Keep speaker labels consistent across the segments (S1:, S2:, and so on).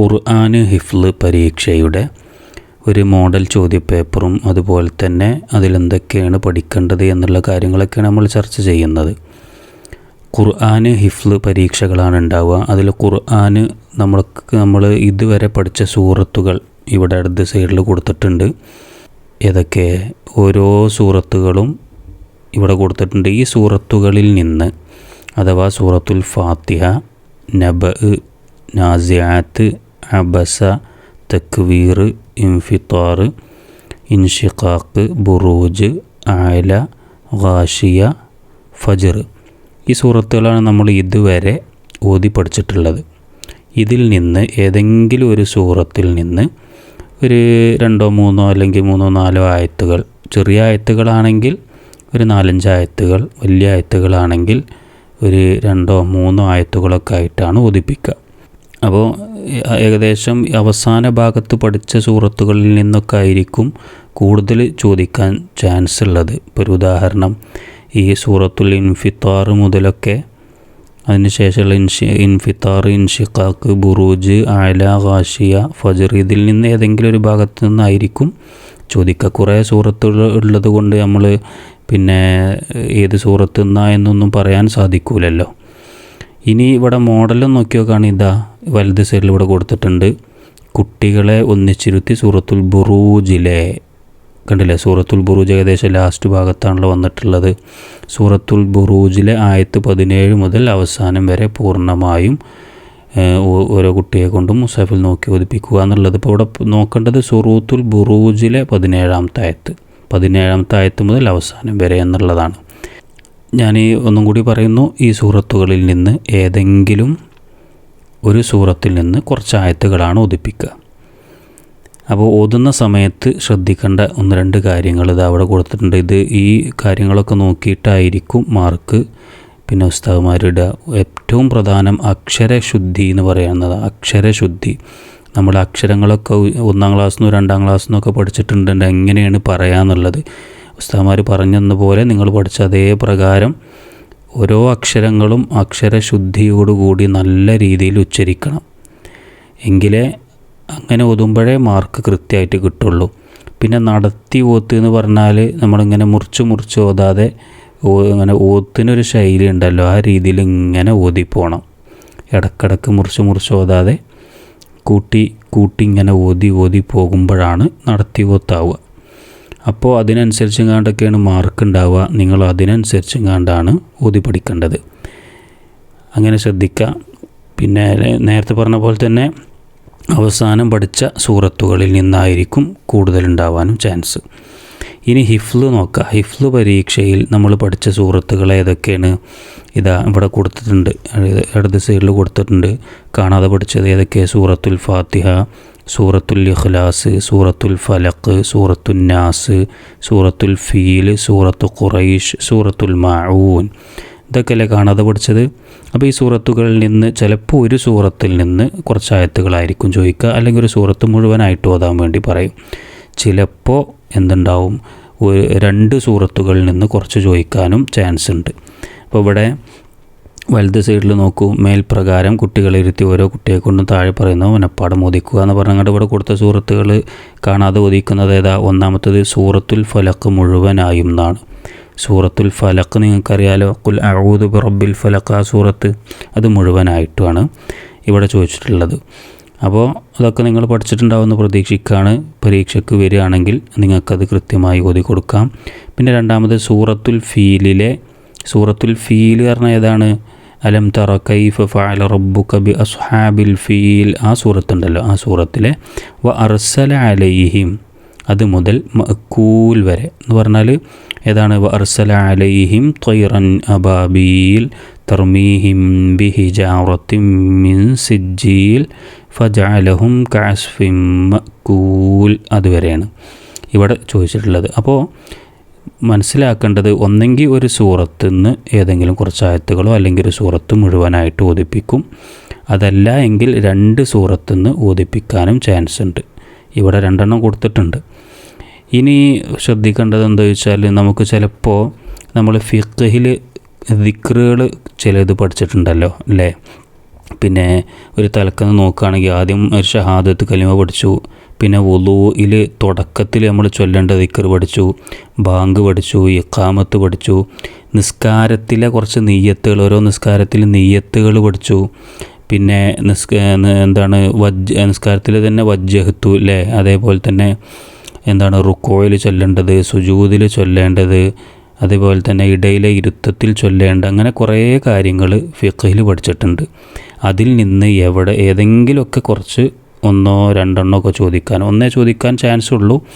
S1: ഖുർആൻ ഹിഫ്ല് പരീക്ഷയുടെ ഒരു മോഡൽ ചോദ്യപേപ്പറും അതുപോലെ തന്നെ അതിലെന്തൊക്കെയാണ് പഠിക്കേണ്ടത് എന്നുള്ള കാര്യങ്ങളൊക്കെയാണ് നമ്മൾ ചർച്ച ചെയ്യുന്നത്. ഖുർആൻ ഹിഫ്ല് പരീക്ഷകളാണ് ഉണ്ടാവുക. അതിൽ ഖുർആൻ നമ്മൾക്ക് നമ്മൾ ഇതുവരെ പഠിച്ച സൂറത്തുകൾ ഇവിടെ അടുത്ത സൈഡിൽ കൊടുത്തിട്ടുണ്ട്. ഏതൊക്കെ? ഓരോ സൂറത്തുകളും ഇവിടെ കൊടുത്തിട്ടുണ്ട്. ഈ സൂറത്തുകളിൽ നിന്ന് അഥവാ സൂറത്തുൽ ഫാത്തിഹ നബ് നാസിയാത്ത് അബസ തക്വീർ ഇൻഫിത്താർ ഇൻഷിഖാക്ക് ബുറൂജ് ആല ഗാഷിയ ഫജർ. ഈ സൂറത്തുകളാണ് നമ്മൾ ഇതുവരെ ഓതി പഠിച്ചിട്ടുള്ളത്. ഇതിൽ നിന്ന് ഏതെങ്കിലും ഒരു സൂറത്തിൽ നിന്ന് ഒരു രണ്ടോ മൂന്നോ അല്ലെങ്കിൽ മൂന്നോ നാലോ ആയത്തുകൾ ചെറിയ ആയത്തുകളാണെങ്കിൽ ഒരു നാലഞ്ച് ആയത്തുകൾ വലിയ ആയത്തുകളാണെങ്കിൽ ഒരു രണ്ടോ മൂന്നോ ആയത്തുകളൊക്കെ ആയിട്ടാണ് ഓതിപ്പിക്കുക. അപ്പോൾ ഏകദേശം അവസാന ഭാഗത്ത് പഠിച്ച സൂറത്തുകളിൽ നിന്നൊക്കെ ആയിരിക്കും കൂടുതൽ ചോദിക്കാൻ ചാൻസ് ഉള്ളത്. ഇപ്പോൾ ഒരു ഉദാഹരണം ഈ സൂറത്തുൽ ഇൻഫിത്താർ മുതലൊക്കെ അതിനുശേഷമുള്ള ഇൻഷി ഇൻഫിത്താർ ഇൻഷിഖാക്ക് ബുറൂജ് ആല ഖാഷിയ ഫജർ ഇതിൽ നിന്ന് ഏതെങ്കിലും ഒരു ഭാഗത്തു നിന്നായിരിക്കും ചോദിക്കുക. കുറേ സൂറത്തുകൾ ഉള്ളത് കൊണ്ട് നമ്മൾ പിന്നെ ഏത് സൂറത്ത് നിന്നാ എന്നൊന്നും പറയാൻ സാധിക്കൂലല്ലോ. ഇനി ഇവിടെ മോഡലും നോക്കി ഇതാ. വലത് സൈഡിൽ ഇവിടെ കൊടുത്തിട്ടുണ്ട്. കുട്ടികളെ ഒന്നിച്ചിരുത്തി സൂറത്തുൽ ബുറൂജിലെ കണ്ടില്ലേ? സൂറത്തുൽ ബുറൂജ് ഏകദേശം ലാസ്റ്റ് ഭാഗത്താണല്ലോ വന്നിട്ടുള്ളത്. സൂറത്തുൽ ബുറൂജിലെ ആയത്ത് പതിനേഴ് മുതൽ അവസാനം വരെ പൂർണമായും ഓരോ കുട്ടിയെ കൊണ്ടും മുസാഫിൽ നോക്കി ഒതിപ്പിക്കുക എന്നുള്ളത്. ഇപ്പോൾ ഇവിടെ നോക്കേണ്ടത് സുറൂത്തുൽ ബുറൂജിലെ പതിനേഴാമത്തെ ആയത്ത് പതിനേഴാമത്തെ ആയത്ത് മുതൽ അവസാനം വരെ എന്നുള്ളതാണ്. ഞാൻ ഈ ഒന്നും കൂടി പറയുന്നു ഈ സൂറത്തുകളിൽ നിന്ന് ഏതെങ്കിലും ഒരു സൂറത്തിൽ നിന്ന് കുറച്ച് ആയത്തുകളാണ് ഒതിപ്പിക്കുക അപ്പോൾ ഓതുന്ന സമയത്ത് ശ്രദ്ധിക്കേണ്ട ഒന്ന് രണ്ട് കാര്യങ്ങൾ ഇത് അവിടെ കൊടുത്തിട്ടുണ്ട്. ഇത് ഈ കാര്യങ്ങളൊക്കെ നോക്കിയിട്ടായിരിക്കും മാർക്ക് പിന്നെ ഉസ്താവുമാരിടുക ഏറ്റവും പ്രധാനം അക്ഷരശുദ്ധി എന്ന് പറയുന്നത്. അക്ഷരശുദ്ധി. നമ്മൾ അക്ഷരങ്ങളൊക്കെ ഒന്നാം ക്ലാസ്സിൽ നിന്നും രണ്ടാം ക്ലാസ്സിൽ നിന്നൊക്കെ പഠിച്ചിട്ടുണ്ടെങ്കിൽ എങ്ങനെയാണ് പറയാന്നുള്ളത്? ഉസ്താമാർ പറഞ്ഞതുപോലെ പോലെ നിങ്ങൾ പഠിച്ച അതേ പ്രകാരം ഓരോ അക്ഷരങ്ങളും അക്ഷരശുദ്ധിയോടുകൂടി നല്ല രീതിയിൽ ഉച്ചരിക്കണം. എങ്കിലേ അങ്ങനെ ഓതുമ്പോഴേ മാർക്ക് കൃത്യമായിട്ട് കിട്ടുള്ളൂ. പിന്നെ നടത്തി ഓത്ത് എന്ന് പറഞ്ഞാൽ നമ്മളിങ്ങനെ മുറിച്ച് മുറിച്ച് ഓതാതെ ഇങ്ങനെ ഓത്തിനൊരു ശൈലി ഉണ്ടല്ലോ ആ രീതിയിൽ ഇങ്ങനെ ഓതിപ്പോണം ഇടക്കിടക്ക് മുറിച്ച് മുറിച്ച് ഓതാതെ കൂട്ടി കൂട്ടി ഇങ്ങനെ ഓതി ഓതി പോകുമ്പോഴാണ് നടത്തി ഓത്താവുക. അപ്പോൾ അതിനനുസരിച്ചും കണ്ടൊക്കെയാണ് മാർക്ക് ഉണ്ടാവുക. നിങ്ങൾ അതിനനുസരിച്ചും കണ്ടാണ് ഊതി പഠിക്കേണ്ടത്. അങ്ങനെ ശ്രദ്ധിക്കുക. പിന്നെ നേരത്തെ പറഞ്ഞ പോലെ തന്നെ അവസാനം പഠിച്ച സൂറത്തുകളിൽ നിന്നായിരിക്കും കൂടുതലുണ്ടാവാനും ചാൻസ് ഇനി ഹിഫ്ല് നോക്കുക. ഹിഫ്ല് പരീക്ഷയിൽ നമ്മൾ പഠിച്ച സൂറത്തുകൾ ഏതൊക്കെയാണ്? ഇതാ ഇവിടെ കൊടുത്തിട്ടുണ്ട്. ഇടത് സൈഡിൽ കൊടുത്തിട്ടുണ്ട്. കാണാതെ പഠിച്ചത് ഏതൊക്കെ സൂറത്തുൽ ഫാത്തിഹ സൂറത്തുൽ ഇഖ്ലാസ് സൂറത്തുൽ ഫലക്ക് സൂറത്തുൽ നാസ് സൂറത്തുൽ ഫീൽ സൂറത്തു ഖുറൈഷ് സൂറത്തുൽ മാഊൻ. ഇതൊക്കെയല്ലേ കാണാതെ പഠിച്ചത്? അപ്പോൾ ഈ സൂറത്തുകളിൽ നിന്ന് ചിലപ്പോൾ ഒരു സൂറത്തിൽ നിന്ന് കുറച്ച് ആയത്തുകളായിരിക്കും ചോദിക്കുക. അല്ലെങ്കിൽ ഒരു സൂറത്ത് മുഴുവനായിട്ട് ഓതാൻ വേണ്ടി പറയും. ചിലപ്പോൾ എന്തുണ്ടാവും? രണ്ട് സൂറത്തുകളിൽ നിന്ന് കുറച്ച് ചോദിക്കാനും ചാൻസ് ഉണ്ട്. അപ്പോൾ ഇവിടെ വലത് സൈഡിൽ നോക്കൂ. മേൽപ്രകാരം കുട്ടികളെ ഇരുത്തി ഓരോ കുട്ടിയെ കൊണ്ടും താഴെ പറയുന്നു. മനപ്പാടം ഒതിക്കുക എന്ന് പറഞ്ഞങ്ങോട്ട് ഇവിടെ കൊടുത്ത സൂറത്തുകൾ കാണാതെ ഒതിക്കുന്നത് ഏതാ? ഒന്നാമത്തത് സൂറത്തുൽ ഫലക്ക് മുഴുവനായും എന്നാണ്. സൂറത്തുൽ ഫലക്ക് നിങ്ങൾക്കറിയാലോ? കുൽ അഴൂദ് റബ്ബിൽ ഫലക്ക് ആ സൂറത്ത് അത് മുഴുവനായിട്ടുമാണ് ഇവിടെ ചോദിച്ചിട്ടുള്ളത്. അപ്പോൾ അതൊക്കെ നിങ്ങൾ പഠിച്ചിട്ടുണ്ടാവുമെന്ന് പ്രതീക്ഷിക്കുകയാണ്. പരീക്ഷയ്ക്ക് വരികയാണെങ്കിൽ നിങ്ങൾക്കത് കൃത്യമായി ഓതി കൊടുക്കാം. പിന്നെ രണ്ടാമത് സൂറത്തുൽ ഫീലിലെ സൂറത്തുൽ ഫീൽ പറഞ്ഞാൽ ഏതാണ്? അലം തറ കൈഫ ഫഅല റബ്ബുക ബി അസ്ഹാബിൽ ഫീൽ. ആ സൂറത്തുണ്ടല്ലോ ആ സൂറത്തിലെ വ അർസല അലൈഹിം. അത് മുതൽ മക്കൂൽ വരെ. എന്ന് പറഞ്ഞാൽ ഏതാണ്? വ അർസല അലൈഹിം ത്വയ്റൻ അബാബീൽ. തർമീഹിം ബിഹിജാറത്തിൻ മിൻ സിജ്ജീൽ. ഫജഅലഹും കാസ്ഫിം മക്കൂൽ അതുവരെയാണ് ഇവിടെ ചോദിച്ചിട്ടുള്ളത്. അപ്പോൾ മനസ്സിലാക്കേണ്ടത് ഒന്നെങ്കിൽ ഒരു സൂറത്ത് നിന്ന് ഏതെങ്കിലും കുറച്ച് ആയത്തുകളോ അല്ലെങ്കിൽ ഒരു സൂറത്ത് മുഴുവനായിട്ട് ഓതിപ്പിക്കും. അതല്ല എങ്കിൽ രണ്ട് സൂറത്ത് നിന്ന് ഓദിപ്പിക്കാനും ചാൻസ് ഉണ്ട്. ഇവിടെ രണ്ടെണ്ണം കൊടുത്തിട്ടുണ്ട്. ഇനി ശ്രദ്ധിക്കേണ്ടത് എന്താ വെച്ചാൽ നമുക്ക് ചിലപ്പോൾ നമ്മൾ ഫിഖഹിൽ ദിക്റുകൾ ചിലത് പഠിച്ചിട്ടുണ്ടല്ലോ അല്ലേ? പിന്നെ ഒരു തലക്കെന്ന് നോക്കുകയാണെങ്കിൽ ആദ്യം ഒരു ഷഹാദത്ത് കലിമ പഠിച്ചു പിന്നെ ഒലുവിൽ തുടക്കത്തിൽ നമ്മൾ ചൊല്ലേണ്ട ദിക്കർ പഠിച്ചു ബാങ്ക് പഠിച്ചു ഇക്കാമത്ത് പഠിച്ചു നിസ്കാരത്തിലെ കുറച്ച് നെയ്യത്തുകൾ ഓരോ നിസ്കാരത്തിൽ നെയ്യത്തുകൾ പഠിച്ചു. പിന്നെ നിസ്ക എന്താണ് വജ് നിസ്കാരത്തിൽ തന്നെ വജ്ജഹത്തു അല്ലേ അതേപോലെ തന്നെ എന്താണ് റുക്കോയിൽ ചൊല്ലേണ്ടത് സുജൂതിൽ ചൊല്ലേണ്ടത് അതേപോലെ തന്നെ ഇടയിലെ ഇരുത്തത്തിൽ ചൊല്ലേണ്ട അങ്ങനെ കുറേ കാര്യങ്ങൾ ഫിഖയിൽ പഠിച്ചിട്ടുണ്ട്. അതിൽ നിന്ന് എവിടെ ഏതെങ്കിലുമൊക്കെ കുറച്ച് ഒന്നോ രണ്ടെണ്ണോ ഒക്കെ ചോദിക്കാൻ. ഒന്നേ ചോദിക്കാൻ ചാൻസ് ഉള്ളൂ.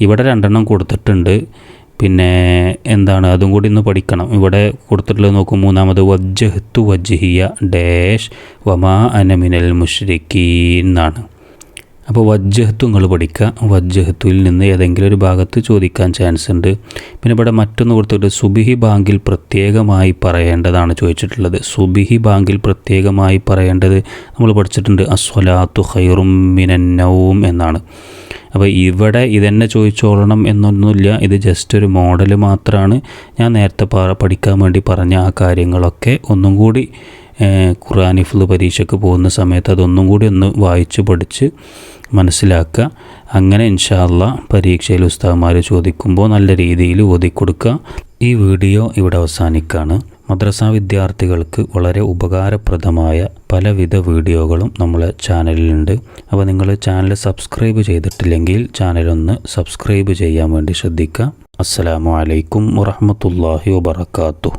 S1: ഇവിടെ രണ്ടെണ്ണം കൊടുത്തിട്ടുണ്ട്. പിന്നെ എന്താണ്? അതും കൂടി ഇന്ന് പഠിക്കണം. ഇവിടെ കൊടുത്തിട്ടുള്ളത് നോക്കും. മൂന്നാമത് വജ്ജഹത്തു വജ്ഹിയ ഡാഷ് വമാ അനമിനൽ മുഷ്രിക്കീൻ എന്നാണ്. അപ്പോൾ വജ്ജഹത്തു നിങ്ങൾ പഠിക്കുക. വജ്ജഹത്തുവിൽ നിന്ന് ഏതെങ്കിലും ഒരു ഭാഗത്ത് ചോദിക്കാൻ ചാൻസ് ഉണ്ട്. പിന്നെ ഇവിടെ മറ്റൊന്ന് കൊടുത്തിട്ട് സുബിഹി ബാങ്കിൽ പ്രത്യേകമായി പറയേണ്ടതാണ് ചോദിച്ചിട്ടുള്ളത്. സുബിഹി ബാങ്കിൽ പ്രത്യേകമായി പറയേണ്ടത് നമ്മൾ പഠിച്ചിട്ടുണ്ട് അസ്വലാത്തു ഖൈറും മിനന്നവും എന്നാണ്. അപ്പോൾ ഇവിടെ ഇതെന്നെ ചോദിച്ചോളണം എന്നൊന്നുമില്ല. ഇത് ജസ്റ്റ് ഒരു മോഡൽ മാത്രമാണ് ഞാൻ നേരത്തെ പഠിക്കാൻ വേണ്ടി പറഞ്ഞ ആ കാര്യങ്ങളൊക്കെ ഒന്നും കൂടി ഹിഫ്ള് പരീക്ഷയ്ക്ക് പോകുന്ന സമയത്ത് അതൊന്നും കൂടി ഒന്ന് വായിച്ച് പഠിച്ച് മനസ്സിലാക്കുക. അങ്ങനെ ഇൻഷാല്ല പരീക്ഷയിൽ ഉസ്താവന്മാർ ചോദിക്കുമ്പോൾ നല്ല രീതിയിൽ ഓതിക്കൊടുക്കുക. ഈ വീഡിയോ ഇവിടെ അവസാനിക്കുകയാണ് മദ്രസാ വിദ്യാർത്ഥികൾക്ക് വളരെ ഉപകാരപ്രദമായ പലവിധ വീഡിയോകളും നമ്മളെ ചാനലിലുണ്ട്. അപ്പോൾ നിങ്ങൾ ചാനൽ സബ്സ്ക്രൈബ് ചെയ്തിട്ടില്ലെങ്കിൽ ചാനലൊന്ന് സബ്സ്ക്രൈബ് ചെയ്യാൻ വേണ്ടി ശ്രദ്ധിക്കുക. അസ്സലാമു അലൈക്കും വറഹമത്തല്ലാഹി വബർക്കാത്തു